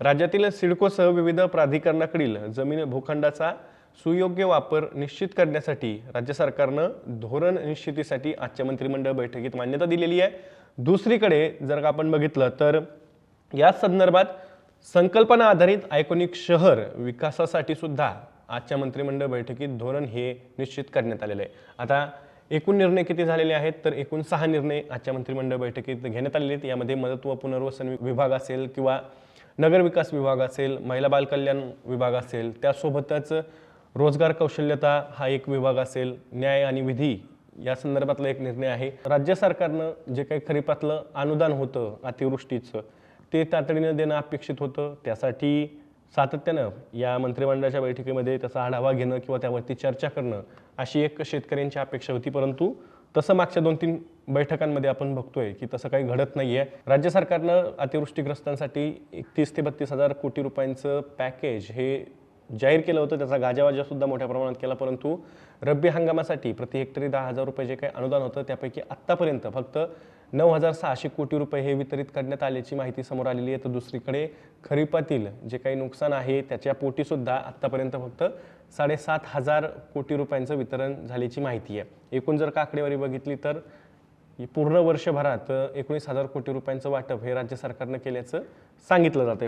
राज्यातील सिडकोसह विविध प्राधिकरणाकडील जमीन भूखंडाचा सुयोग्य वापर निश्चित करण्यासाठी राज्य सरकारनं धोरण निश्चितीसाठी आजच्या मंत्रिमंडळ बैठकीत मान्यता दिलेली आहे. दुसरीकडे जर का आपण बघितलं तर या संदर्भात संकल्पना आधारित आयकॉनिक शहर विकासासाठी सुद्धा आजच्या मंत्रिमंडळ बैठकीत धोरण हे निश्चित करण्यात आलेलं आहे. आता एकूण निर्णय किती झालेले आहेत? तर एकूण सहा निर्णय आजच्या मंत्रिमंडळ बैठकीत घेण्यात आलेले आहेत. यामध्ये मदत व पुनर्वसन विभाग असेल किंवा नगर विकास विभाग असेल महिला बालकल्याण विभाग असेल त्यासोबतच रोजगार कौशल्यता हा एक विभाग असेल न्याय आणि विधी या संदर्भातला एक निर्णय आहे. राज्य सरकारनं जे काही खरीपातलं अनुदान होतं अतिवृष्टीचं ते तातडीनं देणं अपेक्षित होतं. त्यासाठी सातत्यानं या मंत्रिमंडळाच्या बैठकीमध्ये त्याचा आढावा घेणं किंवा त्यावरती चर्चा करणं अशी एक शेतकऱ्यांची अपेक्षा होती परंतु तसं मागच्या दोन तीन बैठकांमध्ये आपण बघतोय की तसं काही घडत नाही आहे राज्य सरकारनं अतिवृष्टीग्रस्तांसाठी एकतीस ते बत्तीस हजार कोटी रुपयांचं पॅकेज हे जाहीर केलं होतं. त्याचा गाजावाजा सुद्धा मोठ्या प्रमाणात केला परंतु रब्बी हंगामासाठी प्रति हेक्टरी दहा हजार रुपये जे काही अनुदान होतं त्यापैकी आत्तापर्यंत फक्त नऊ हजार सहाशे कोटी रुपये हे वितरित करण्यात आल्याची माहिती समोर आलेली आहे. तर दुसरीकडे खरीपातील जे काही नुकसान आहे त्याच्या पोटीसुद्धा आत्तापर्यंत फक्त साडेसात हजार कोटी रुपयांचं वितरण झाल्याची माहिती आहे. एकूण जर का आकडेवारी बघितली तर पूर्ण वर्षभरात एकोणीस हजार कोटी रुपयांचं वाटप हे राज्य सरकारनं केल्याचं सांगितलं जातं